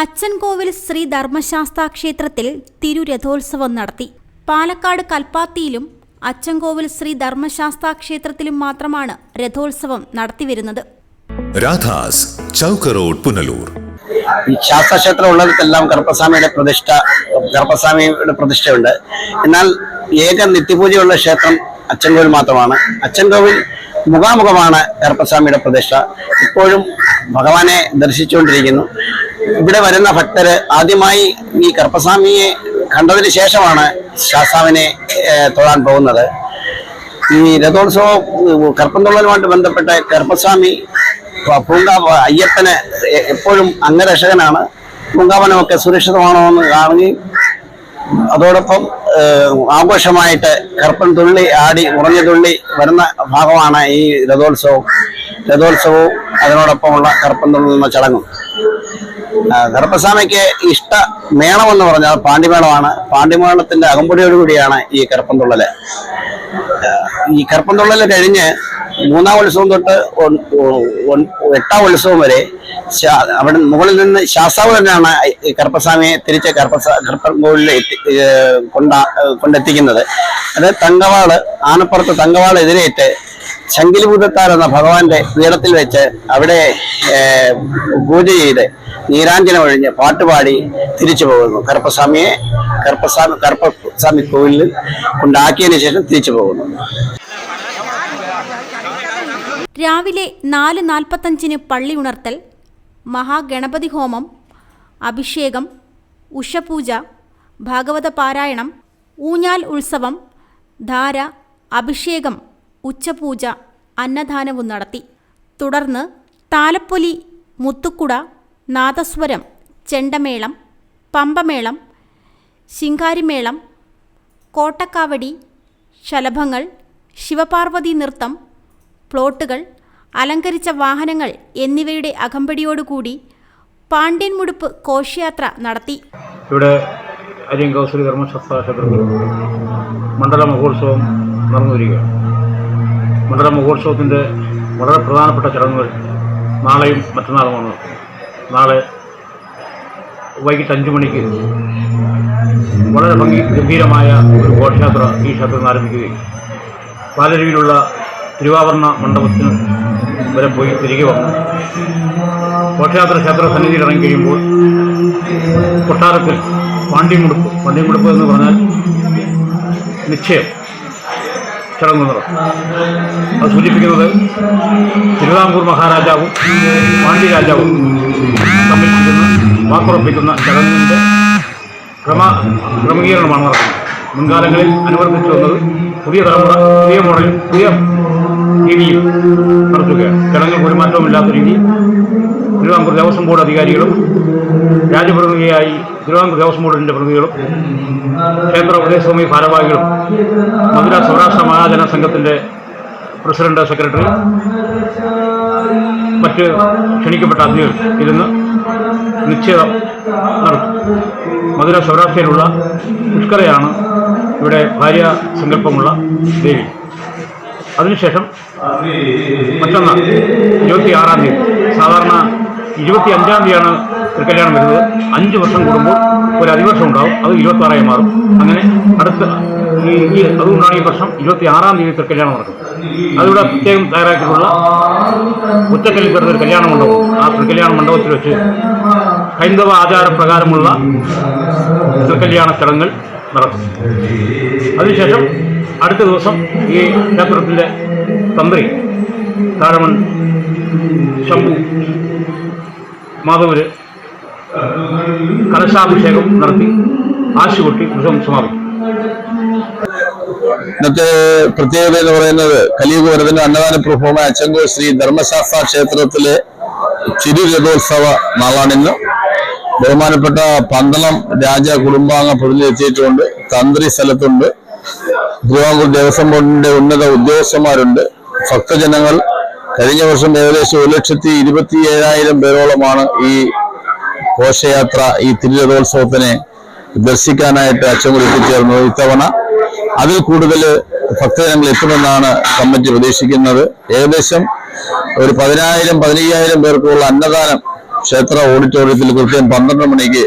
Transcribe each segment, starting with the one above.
അച്ചൻകോവിൽ ശ്രീ ധർമ്മശാസ്ത്ര ക്ഷേത്രത്തിൽ തിരുരഥോത്സവം നടത്തി. പാലക്കാട് കൽപ്പാത്തിയിലും അച്ചൻകോവിൽ ശ്രീ ധർമ്മശാസ്ത്ര ക്ഷേത്രത്തിലും മാത്രമാണ് രഥോത്സവം നടത്തിവരുന്നത്. രാധാസ് ചൗക്ക് റോഡ് പുനലൂർ. ഈ ശാസ്ത്രക്ഷേത്രം ഉള്ളിടത്തെല്ലാം കർപ്പസ്വാമിയുടെ പ്രതിഷ്ഠ കർപ്പസ്വാമിയുടെ പ്രതിഷ്ഠയുണ്ട്. എന്നാൽ ഏക നിത്യപൂജയുള്ള ക്ഷേത്രം അച്ചൻകോവിൽ മാത്രമാണ്. അച്ചൻകോവിൽ മുഖാമുഖമാണ് കർപ്പസ്വാമിയുടെ പ്രതിഷ്ഠ. ഇപ്പോഴും ഭഗവാനെ ദർശിച്ചുകൊണ്ടിരിക്കുന്നു. ഇവിടെ വരുന്ന ഭക്തര് ആദ്യമായി ഈ കർപ്പസ്വാമിയെ കണ്ടതിന് ശേഷമാണ് ശാസ്താവിനെ തൊഴാൻ പോകുന്നത്. ഈ രഥോത്സവം കർപ്പന്തുള്ളലുമായിട്ട് ബന്ധപ്പെട്ട കർപ്പസ്വാമി പൂങ്കാവ് അയ്യപ്പനെ എപ്പോഴും അംഗരക്ഷകനാണ്. പൂങ്കാവനമൊക്കെ സുരക്ഷിതമാണോ എന്ന് കാണുകയും അതോടൊപ്പം ആഘോഷമായിട്ട് കർപ്പൻ തുള്ളി ആടി ഉറഞ്ഞ തുള്ളി വരുന്ന ഭാഗമാണ് ഈ രഥോത്സവം. രഥോത്സവവും അതിനോടൊപ്പമുള്ള കർപ്പൻ തുള്ളുന്ന ചടങ്ങും. കറുപ്പസ്വാമിക്ക് ഇഷ്ട മേളമെന്ന് പറഞ്ഞാൽ പാണ്ടിമേളമാണ് പാണ്ടിമേളത്തിന്റെ അകമ്പടിയോടുകൂടിയാണ് ഈ കറുപ്പന്തുള്ളൽ ഈ കറുപ്പന്തുള്ളൽ കഴിഞ്ഞ് മൂന്നാം ഉത്സവം തൊട്ട് എട്ടാം ഉത്സവം വരെ അവിടെ മുകളിൽ നിന്ന് ശാസ്താവ് തന്നെയാണ് ഈ കറുപ്പസ്വാമിയെ തിരിച്ച് എത്തി ഏ, കൊണ്ടാ കൊണ്ടെത്തിക്കുന്നത്. അത് തങ്കവാൾ ആനപ്പുറത്ത് തങ്കവാൾ എതിരേറ്റ് ശങ്കിലിഭൂതത്താർ എന്ന ഭഗവാന്റെ പീഠത്തിൽ വെച്ച് അവിടെ പൂജ ചെയ്ത് നീരാഞ്ജനം ഒഴിഞ്ഞ് പാട്ടുപാടി തിരിച്ചു പോകുന്നു. കർപ്പസ്വാമിയെ കർപ്പസ്വാമി കർപ്പസ്വാമി കോവിലിൽ കൊണ്ടാക്കിയതിനു ശേഷം തിരിച്ചു പോകുന്നു. രാവിലെ നാല് നാൽപ്പത്തഞ്ചിന് പള്ളി ഉണർത്തൽ മഹാഗണപതി ഹോമം അഭിഷേകം ഉഷപൂജ ഭാഗവത പാരായണം ഊഞ്ഞാൽ ഉത്സവം ധാര അഭിഷേകം ഉച്ചപൂജ അന്നദാനവും നടത്തി. തുടർന്ന് താലപ്പൊലി മുത്തുക്കുട നാദസ്വരം ചെണ്ടമേളം പമ്പമേളം ശിങ്കാരിമേളം കോട്ടക്കാവടി ശലഭങ്ങൾ ശിവപാർവതി നൃത്തം പ്ലോട്ടുകൾ അലങ്കരിച്ച വാഹനങ്ങൾ എന്നിവയുടെ അകമ്പടിയോടുകൂടി പാണ്ഡ്യൻ മുടുപ്പ് ഘോഷയാത്ര നടത്തി. ഇവിടെ അരിയങ്കാവ് ശ്രീ ധർമ്മശാസ്ത്ര ക്ഷേത്രത്തിൽ മണ്ഡല മഹോത്സവം നടന്നു വരികയാണ് മണ്ഡല മഹോത്സവത്തിന്റെ വളരെ പ്രധാനപ്പെട്ട ചടങ്ങുകൾ നാളെയും മറ്റന്നാളുമാണ് നാളെ വൈകിട്ട് അഞ്ചു മണിക്ക് വളരെ ഭംഗി ഗംഭീരമായ ഒരു ഘോഷയാത്ര ഈ ക്ഷേത്രത്തിൽ നിന്ന് ആരംഭിക്കുകയും പാലരുവിയിലുള്ള തിരുവാഭരണ മണ്ഡപത്തിന് വരെ പോയി തിരികെ വന്നു. ഘോഷയാത്ര ക്ഷേത്ര സന്നിധിയിൽ ഇറങ്ങി കഴിയുമ്പോൾ കൊട്ടാരത്തിൽ പാണ്ഡ്യമുടുപ്പ് പാണ്ഡ്യമുടുപ്പ് എന്ന് പറഞ്ഞാൽ നിശ്ചയം. ചടങ്ങ് നടക്കും അത് സൂചിപ്പിക്കുന്നത് തിരുവിതാംകൂർ മഹാരാജാവും പാണ്ഡ്യ രാജാവും തമ്മിൽ വാക്കുറപ്പിക്കുന്ന ചടങ്ങിന്റെ ക്രമ ക്രമീകരണമാണ് നടക്കുന്നത്. മുൻകാലങ്ങളിൽ അനുവർത്തിച്ചു വന്നത് പുതിയ തലമുറ പുതിയ മോഡൽ പുതിയ രീതിയിൽ നടത്തുകയാണ് ചടങ്ങുകൾ ഒരു മാറ്റവുമില്ലാത്ത തിരുവിതാംകൂർ ദേവസ്വം ബോർഡ് അധികാരികളും രാജപ്രതിനിധിയായി തിരുവിതാംകൂർ ദേവസ്വം ബോർഡിന്റെ പ്രതിനിധികളും ക്ഷേത്ര ഉപദേശസ്വാമി ഭാരവാഹികളും മധുര സൗരാഷ്ട്ര മഹാജന സംഘത്തിന്റെ പ്രസിഡന്റ് സെക്രട്ടറി മറ്റ് ക്ഷണിക്കപ്പെട്ട അതിഥികൾ ഇരുന്ന് നിശ്ചയം നടത്തും. മധുര സൗരാഷ്ട്രയിലുള്ള പുഷ്കരയാണ് ഇവിടെ ഭാര്യ സങ്കല്പമുള്ള ദേവി. അതിനുശേഷം മറ്റൊന്ന് ഇരുപത്തി ആറാം തീയതി. സാധാരണ ഇരുപത്തി അഞ്ചാം തീയതിയാണ് കല്യാണം വരുന്നത്. അഞ്ച് വർഷം കൂടുമ്പോൾ ഒരു അതിവർഷം ഉണ്ടാവും. അത് ഇരുപത്തി ആറായി മാറും. അങ്ങനെ അടുത്ത ഈ അതുകൊണ്ടാണ് ഈ വർഷം ഇരുപത്തി ആറാം തീയതി കല്യാണം നടക്കുന്നത്. അതിവിടെ പ്രത്യേകം തയ്യാറാക്കിയിട്ടുള്ള ഒറ്റക്കല്ലിൽ വരുന്ന ഒരു കല്യാണ മണ്ഡപം. ആ കല്യാണ മണ്ഡപത്തിൽ വെച്ച് ഹൈന്ദവ ആചാരപ്രകാരമുള്ള കല്യാണ ചടങ്ങുകൾ നടക്കും അതിനുശേഷം അടുത്ത ദിവസം ഈ ക്ഷേത്രത്തിന്റെ തന്ത്രി താരമൺ ശംഭു മാധവര് കലശാഭിഷേകം നടത്തി ആശുപൊട്ടി ഉത്സവം സമാപിക്കും. ഇന്നത്തെ പ്രത്യേകത എന്ന് പറയുന്നത് കലിയുഗവരത്തിന്റെ അന്നദാന പ്രഭവമായ അച്ചങ്കോ ശ്രീ ധർമ്മശാസ്ത്ര ക്ഷേത്രത്തിലെ തിരുരഥോത്സവ നാളാണിന്ന്. ബഹുമാനപ്പെട്ട പന്തളം രാജ കുടുംബാംഗ പ്രതിനിധെത്തിയിട്ടുണ്ട് തന്ത്രി സ്ഥലത്തുണ്ട്. തിരുവാങ്കൂർ ദേവസ്വം ബോർഡിന്റെ ഉന്നത ഉദ്യോഗസ്ഥന്മാരുണ്ട്. ഭക്തജനങ്ങൾ കഴിഞ്ഞ വർഷം ഏകദേശം ഒരു ലക്ഷത്തി ഇരുപത്തി ഏഴായിരം പേരോളമാണ് ഈ ഘോഷയാത്ര ഈ തിരുരഥോത്സവത്തിനെ ദർശിക്കാനായിട്ട് അച്ചൻകുടി എത്തിച്ചേർന്നത് ഇത്തവണ. അതിൽ കൂടുതൽ ഭക്തജനങ്ങൾ എത്തുമെന്നാണ് കമ്മിറ്റി പ്രതീക്ഷിക്കുന്നത്. ഏകദേശം ഒരു പതിനായിരം പതിനയ്യായിരം പേർക്കുള്ള അന്നദാനം ക്ഷേത്ര ഓഡിറ്റോറിയത്തിൽ കൃത്യം പന്ത്രണ്ട് മണിക്ക്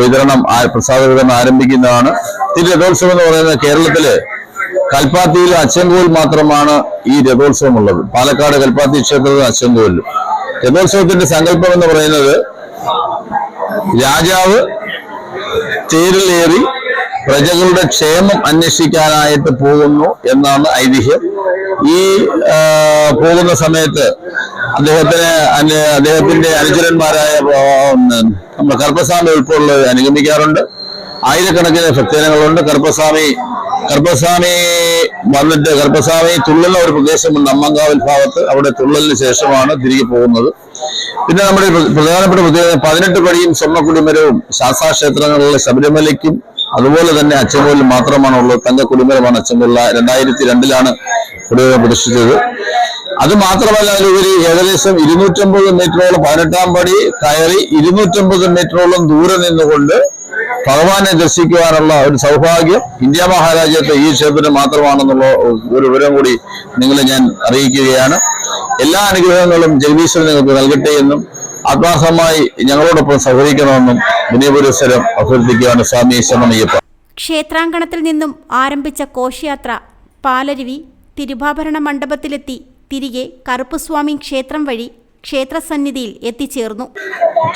വിതരണം പ്രസാദ വിതരണം ആരംഭിക്കുന്നതാണ്. തിരു രഥോത്സവം എന്ന് പറയുന്നത് കേരളത്തിലെ കൽപ്പാത്തിയിൽ അച്ചൻകോൽ മാത്രമാണ് ഈ രഥോത്സവം ഉള്ളത്. പാലക്കാട് കൽപ്പാത്തി ക്ഷേത്രത്തിൽ അച്ചൻകോലിലും രഥോത്സവത്തിന്റെ സങ്കല്പം എന്ന് പറയുന്നത് രാജാവ് തേരിലേറി പ്രജകളുടെ ക്ഷേമം അന്വേഷിക്കാനായിട്ട് പോകുന്നു എന്നാണ് ഐതിഹ്യം. ഈ പോകുന്ന സമയത്ത് അദ്ദേഹത്തിന് അദ്ദേഹത്തിന്റെ അനുചരന്മാരായ നമ്മുടെ കർപ്പസ്വാമി ഉൾപ്പെടെ അനുഗമിക്കാറുണ്ട്. ആയിരക്കണക്കിന് ഭക്തജനങ്ങളുണ്ട്. കർപ്പസ്വാമി കർപ്പസ്വാമി വന്നിട്ട് കർപ്പസ്വാമി തുള്ളുന്ന ഒരു പ്രദേശമുണ്ട് അമ്മങ്കാവൽ ഭാഗത്ത്. അവിടെ തുള്ളലിന് ശേഷമാണ് തിരികെ പോകുന്നത്. പിന്നെ നമ്മുടെ പ്രധാനപ്പെട്ട പ്രത്യേകത പതിനെട്ട് പടിയും സ്വർണക്കുടിമരവും ശാസ്താക്ഷേത്രങ്ങളിലെ ശബരിമലയ്ക്കും അതുപോലെ തന്നെ അച്ചൻകോലിൽ മാത്രമാണുള്ളത്. തങ്ക കുടിമരമാണ് അച്ചൻകോലിൽ രണ്ടായിരത്തി രണ്ടിലാണ് കുടിമരം പ്രതിഷ്ഠിച്ചത്. അത് മാത്രമല്ല അതിലുപരി ഏകദേശം ഇരുന്നൂറ്റമ്പത് മീറ്ററോളം പതിനെട്ടാം പടി കയറി ഇരുന്നൂറ്റമ്പത് മീറ്ററോളം ദൂരെ നിന്നുകൊണ്ട് ഭഗവാനെ ദർശിക്കുവാനുള്ള ഒരു സൗഭാഗ്യം ഇന്ത്യ മഹാരാജ്യത്തെ ഈ ക്ഷേത്രത്തിന് മാത്രമാണെന്നുള്ള ഒരു വിവരം കൂടി നിങ്ങളെ ഞാൻ അറിയിക്കുകയാണ്. എല്ലാ അനുഗ്രഹങ്ങളും ജഗദീശ്വരൻ നിങ്ങൾക്ക് നൽകട്ടെ എന്നും ആത്മാർത്ഥമായി ഞങ്ങളോടൊപ്പം സഹകരിക്കണമെന്നും വിനയപുരസ്സരം അഭ്യർത്ഥിക്കുകയാണ് സ്വാമി ശരണമയ്യപ്പ. ക്ഷേത്രാങ്കണത്തിൽ നിന്നും ആരംഭിച്ച കോശയാത്ര പാലരുവി തിരുവാഭരണ മണ്ഡപത്തിലെത്തി. തിരികെ കറുപ്പുസ്വാമി ക്ഷേത്രം വഴി ക്ഷേത്രസന്നിധിയിൽ എത്തിച്ചേർന്നു.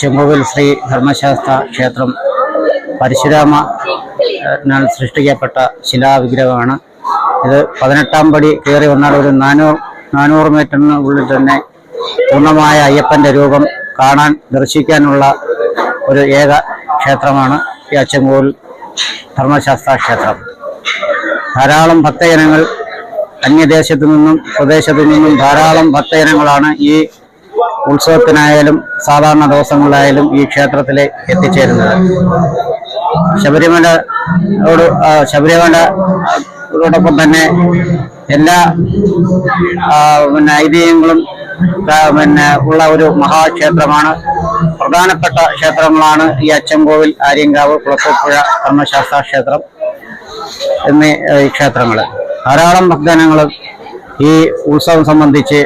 ചെങ്കോവിൽ ശ്രീ ധർമ്മശാസ്ത്ര ക്ഷേത്രം പരശുരാമ സൃഷ്ടിക്കപ്പെട്ട ശിലാവിഗ്രഹമാണ്. ഇത് പതിനെട്ടാം പടി കയറി വന്നാൽ ഒരു നാനൂറ് നാനൂറ് മീറ്ററിന് ഉള്ളിൽ തന്നെ പൂർണമായ അയ്യപ്പന്റെ രൂപം കാണാൻ ദർശിക്കാനുള്ള ഒരു ഏക ക്ഷേത്രമാണ് ഈ അച്ചൻകോവിൽ ധർമ്മശാസ്ത്ര ക്ഷേത്രം. ധാരാളം ഭക്തജനങ്ങൾ അന്യദേശത്തു നിന്നും സ്വദേശത്തു നിന്നും ധാരാളം ഭക്തജനങ്ങളാണ് ഈ ഉത്സവത്തിനായാലും സാധാരണ ദിവസങ്ങളിലായാലും ഈ ക്ഷേത്രത്തിൽ എത്തിച്ചേരുന്നത്. ശബരിമലയോട് ആ, ശബരിമലയോടൊപ്പം തന്നെ എല്ലാ പിന്നെ ഐതിഹ്യങ്ങളും പിന്നെ ഉള്ള ഒരു മഹാക്ഷേത്രമാണ്. പ്രധാനപ്പെട്ട ക്ഷേത്രങ്ങളാണ് ഈ അച്ചൻകോവിൽ ആര്യങ്കാവ് കുളത്തൂപ്പുഴ ധർമ്മശാസ്ത്ര ക്ഷേത്രം എന്നീ ക്ഷേത്രങ്ങൾ ധാരാളം ഭക്തജനങ്ങൾ ഈ ഉത്സവം സംബന്ധിച്ച്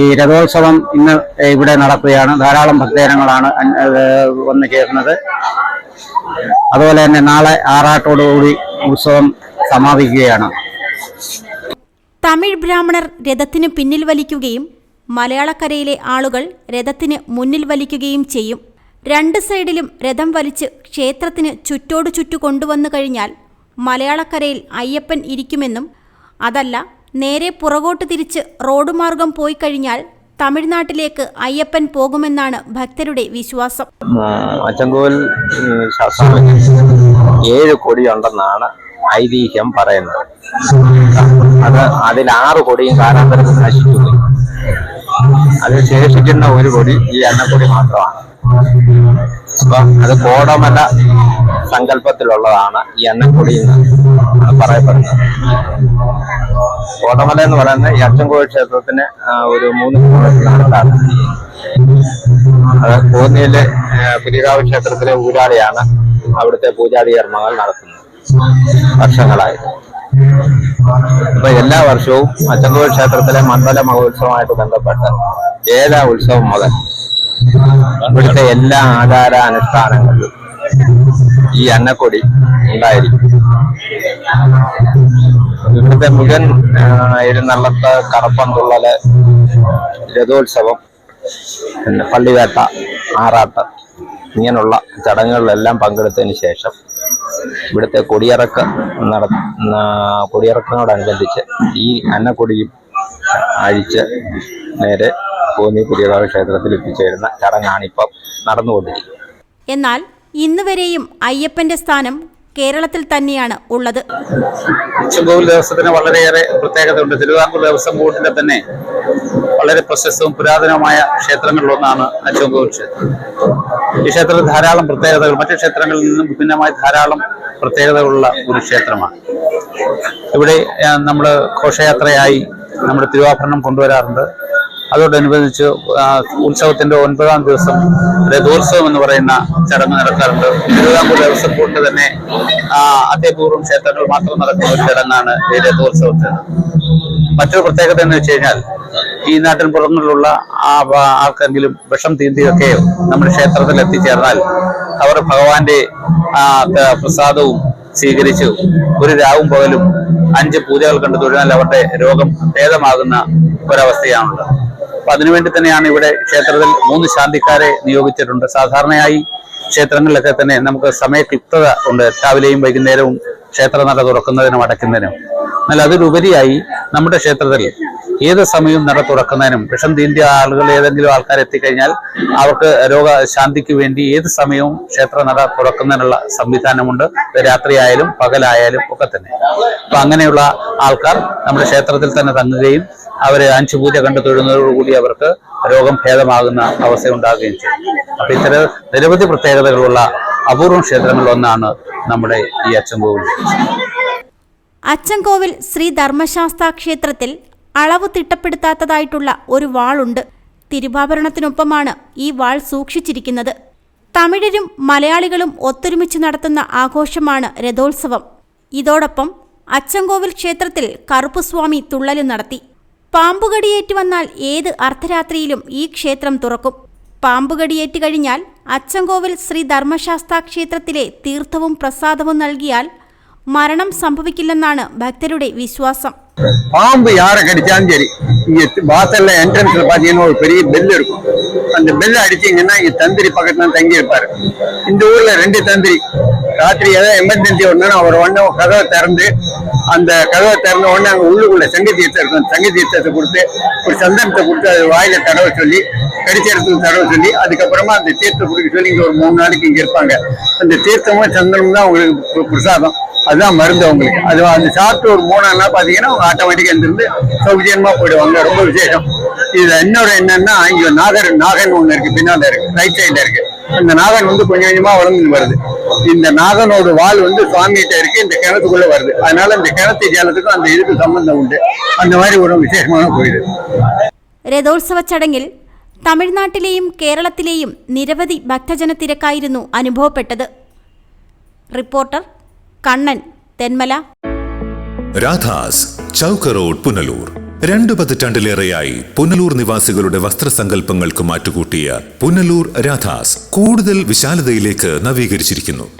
ഈ രഥോത്സവം ഇന്ന് ഇവിടെ നടക്കുകയാണ്. ധാരാളം ഭക്തജനങ്ങളാണ് വന്നു ചേർന്നത്. അതുപോലെ തന്നെ നാളെ ആറാട്ടോടുകൂടി ഉത്സവം സമാപിക്കുകയാണ്. തമിഴ് ബ്രാഹ്മണർ രഥത്തിന് പിന്നിൽ വലിക്കുകയും മലയാളക്കരയിലെ ആളുകൾ രഥത്തിന് മുന്നിൽ വലിക്കുകയും ചെയ്യും. രണ്ട് സൈഡിലും രഥം വലിച്ച് ക്ഷേത്രത്തിന് ചുറ്റോടു ചുറ്റു കൊണ്ടുവന്നു കഴിഞ്ഞാൽ മലയാളക്കരയിൽ അയ്യപ്പൻ ഇരിക്കുമെന്നും അതല്ല നേരെ പുറകോട്ട് തിരിച്ച് റോഡ് മാർഗം പോയി കഴിഞ്ഞാൽ തമിഴ്നാട്ടിലേക്ക് അയ്യപ്പൻ പോകുമെന്നാണ് ഭക്തരുടെ വിശ്വാസം. അച്ചങ്കോൽ ഏഴ് കൊടിയുണ്ടെന്നാണ് ഐതിഹ്യം പറയുന്നത്. അത് അതിൽ ആറ് കൊടിയും കാലാന്തരത്തിൽ നശിച്ചുപോയി അതിൽ ശേഷിക്കുന്ന ഒരു കൊടി ഈ എണ്ണക്കൊടി മാത്രമാണ്. അപ്പൊ അത് കോടമല സങ്കല്പത്തിലുള്ളതാണ് ഈ എണ്ണക്കൊടി എന്ന് പറയപ്പെടുന്നത്. കോടമല എന്ന് പറയുന്നത് ഈ അച്ചൻകോവിൽ ക്ഷേത്രത്തിന് ഒരു മൂന്ന് കിലോമീറ്ററിലാണ് അത് കോന്നിയിലെ പുലികാവ് ക്ഷേത്രത്തിലെ ഊരാളിയാണ് അവിടുത്തെ പൂജാതി കർമ്മങ്ങൾ നടത്തുന്നത്. വർഷങ്ങളായി. അപ്പൊ എല്ലാ വർഷവും അച്ചൻകോവിൽ ക്ഷേത്രത്തിലെ മണ്ഡല മഹോത്സവമായിട്ട് ബന്ധപ്പെട്ട് ഏതാ ഉത്സവം മുതൽ ഇവിടുത്തെ എല്ലാ ആചാര അനുഷ്ഠാനങ്ങളിലും ഈ അന്നക്കൊടി ഉണ്ടായിരിക്കും. ഇവിടുത്തെ മുഴുവൻ ഇരുന്നള്ളത്ത് കറപ്പന്തുള്ളൽ രഥോത്സവം പിന്നെ പള്ളിവേട്ട ആറാട്ട് ഇങ്ങനെയുള്ള ചടങ്ങുകളിലെല്ലാം പങ്കെടുത്തതിന് ശേഷം ഇവിടുത്തെ കൊടിയിറക്ക നട കൊടിയിറക്കത്തോടനുബന്ധിച്ച് ഈ അന്നക്കൊടിയും അഴിച്ച് നേരെ കോന്നി പുതിയകാവ് ക്ഷേത്രത്തിൽ എത്തിച്ചേരുന്ന ചടങ്ങാണിപ്പം നടന്നുകൊണ്ടിരിക്കുന്നത്. എന്നാൽ ഇന്നുവരെയും അയ്യപ്പന്റെ സ്ഥാനം കേരളത്തിൽ തന്നെയാണ് ഉള്ളത്. ചെങ്കോവിൽ ദേവസ്വത്തിന് വളരെയേറെ പ്രത്യേകതയുണ്ട്. തിരുവിതാംകൂർ ദേവസ്വം ബോർഡിന്റെ തന്നെ വളരെ പ്രശസ്തവും പുരാതനവുമായ ക്ഷേത്രങ്ങളിലൊന്നാണ് അച്ചുംകോവിൽ ക്ഷേത്രം. ഈ ക്ഷേത്രത്തിൽ ധാരാളം പ്രത്യേകതകൾ മറ്റു ക്ഷേത്രങ്ങളിൽ നിന്നും വിഭിന്നമായി ധാരാളം പ്രത്യേകതകളുള്ള ഒരു ക്ഷേത്രമാണ്. ഇവിടെ നമ്മൾ ഘോഷയാത്രയായി നമ്മുടെ തിരുവാഭരണം കൊണ്ടുവരാറുണ്ട്. അതോടനുബന്ധിച്ച് ഉത്സവത്തിന്റെ ഒൻപതാം ദിവസം രഥോത്സവം എന്ന് പറയുന്ന ചടങ്ങ് നടക്കാറുണ്ട്. തിരുവിതാംകൂർ ദേവസ്വം ബോർഡ് തന്നെ അതേപൂർവം ക്ഷേത്രങ്ങൾ മാത്രം നടക്കുന്ന ഒരു ചടങ്ങാണ് ഈ രഥോത്സവത്തിന് മറ്റൊരു പ്രത്യേകത എന്ന് വെച്ച് കഴിഞ്ഞാൽ ഈ നാട്ടിൻ പുറങ്ങളിലുള്ള ആർക്കെങ്കിലും വിഷം തീന്തിയൊക്കെ നമ്മുടെ ക്ഷേത്രത്തിൽ എത്തിച്ചേർന്നാൽ അവർ ഭഗവാന്റെ പ്രസാദവും സ്വീകരിച്ചു ഒരു രാവും പകലും അഞ്ച് പൂജകൾ കണ്ടു തൊഴിലാൽ അവരുടെ രോഗം ഭേദമാകുന്ന ഒരവസ്ഥയാണുള്ളത്. അപ്പൊ അതിനുവേണ്ടി തന്നെയാണ് ഇവിടെ ക്ഷേത്രത്തിൽ മൂന്ന് ശാന്തിക്കാരെ നിയോഗിച്ചിട്ടുണ്ട്. സാധാരണയായി ക്ഷേത്രങ്ങളിലൊക്കെ തന്നെ നമുക്ക് സമയക്ലിപ്തത ഉണ്ട്. രാവിലെയും വൈകുന്നേരവും ക്ഷേത്രനട തുറക്കുന്നതിനും അടയ്ക്കുന്നതിനും. എന്നാൽ അതിലുപരിയായി നമ്മുടെ ക്ഷേത്രത്തിൽ ഏത് സമയവും നട തുറക്കുന്നതിനും വിഷം തീന്തിയ ആളുകൾ ഏതെങ്കിലും ആൾക്കാർ എത്തിക്കഴിഞ്ഞാൽ അവർക്ക് രോഗശാന്തിക്ക് വേണ്ടി ഏത് സമയവും ക്ഷേത്ര നട തുറക്കുന്നതിനുള്ള സംവിധാനമുണ്ട്. രാത്രിയായാലും പകലായാലും ഒക്കെ തന്നെ. അപ്പൊ അങ്ങനെയുള്ള ആൾക്കാർ നമ്മുടെ ക്ഷേത്രത്തിൽ തന്നെ തങ്ങുകയും അവരെ അഞ്ചു പൂജ കണ്ടു തൊഴുന്നതോടുകൂടി അവർക്ക് രോഗം ഭേദമാകുന്ന അവസ്ഥ ഉണ്ടാകുകയും ചെയ്യും. അപ്പൊ ഇത്തരം നിരവധി പ്രത്യേകതകളുള്ള അപൂർവം ക്ഷേത്രങ്ങളിൽ ഒന്നാണ് നമ്മുടെ ഈ അച്ചൻകോവിൽ. അച്ചൻകോവിൽ ശ്രീ ധർമ്മശാസ്ത്ര ക്ഷേത്രത്തിൽ അളവ് തിട്ടപ്പെടുത്താത്തതായിട്ടുള്ള ഒരു വാളുണ്ട്. തിരുവാഭരണത്തിനൊപ്പമാണ് ഈ വാൾ സൂക്ഷിച്ചിരിക്കുന്നത്. തമിഴരും മലയാളികളും ഒത്തൊരുമിച്ച് നടത്തുന്ന ആഘോഷമാണ് രഥോത്സവം. ഇതോടൊപ്പം അച്ചൻകോവിൽ ക്ഷേത്രത്തിൽ കറുപ്പുസ്വാമി തുള്ളലും നടത്തി. പാമ്പുകടിയേറ്റ് വന്നാൽ ഏത് അർദ്ധരാത്രിയിലും ഈ ക്ഷേത്രം തുറക്കും. പാമ്പുകടിയേറ്റ് കഴിഞ്ഞാൽ അച്ചൻകോവിൽ ശ്രീ ധർമ്മശാസ്ത്ര ക്ഷേത്രത്തിലെ തീർത്ഥവും പ്രസാദവും നൽകിയാൽ മരണം സംഭവിക്കില്ലെന്നാണ് ഭക്തരുടെ വിശ്വാസം. பாம்பு யாரை கடிச்சாலும் சரி இங்க வாசல்ல என்ட்ரன்ஸ்ல பாத்தீங்கன்னா ஒரு பெரிய பெல் இருக்கும். அந்த பெல் அடிச்சீங்கன்னா இங்க தந்திரி பக்கத்துல தங்கி இருப்பாரு. இந்த ஊர்ல ரெண்டு தந்திரி. ராத்திரி ஏதாவது எமர்ஜென்சி ஒண்ணுன்னா அவர் உடனே கதவை திறந்து அந்த கதவை திறந்த உடனே அங்க உள்ளுக்குள்ள சங்க தீர்த்தம் இருக்கும். சங்க தீர்த்தத்தை கொடுத்து ஒரு சந்தனத்தை கொடுத்து அது வாயில தடவை சொல்லி கிடைச்ச இடத்துல தடவை சொல்லி அதுக்கப்புறமா அந்த தீர்த்தம் குடிக்க சொல்லி இங்கே ஒரு மூணு நாளைக்கு இங்கே இருப்பாங்க. அந்த தீர்த்தமும் சந்தனமும் தான் அவங்களுக்கு பிரசாதம் அதுதான் மருந்து அவங்களுக்கு. அது அந்த சாப்பிட்டு ஒரு மூணு நாள் பார்த்தீங்கன்னா அவங்க ஆட்டோமேட்டிக்காக இருந்திருந்து சௌஜன்யமாக போயிடுவாங்க. ரொம்ப விசேஷம். இதுல இன்னொரு என்னன்னா இங்க நாகர் நாகன் ஒண்ணு இருக்கு பின்னால இருக்கு ரைட் சைட்ல இருக்கு. அந்த நாகன் வந்து கொஞ்சம் கொஞ்சமா வளர்ந்து வருது. இந்த நாகனோட வால் வந்து சுவாமிகிட்ட இருக்கு இந்த கிணத்துக்குள்ள வருது. அதனால இந்த கிணத்து ஜலத்துக்கும் அந்த இதுக்கு சம்பந்தம் உண்டு. அந்த மாதிரி ஒரு விசேஷமான கோயில். ரதோற்சவ சடங்கில் തമിഴ്നാട്ടിലെയും കേരളത്തിലെയും നിരവധി ഭക്തജന തിരക്കായിരുന്നു അനുഭവപ്പെട്ടത്. റിപ്പോർട്ടർ കണ്ണൻ തെന്മല. രാധാസ് ചൗക്ക് റോഡ് പുനലൂർ. രണ്ടു പതിറ്റാണ്ടിലേറെയായി പുനലൂർ നിവാസികളുടെ വസ്ത്രസങ്കല്പങ്ങൾക്ക് മാറ്റുകൂട്ടിയ പുനലൂർ രാധാസ് കൂടുതൽ വിശാലതയിലേക്ക് നവീകരിച്ചിരിക്കുന്നു.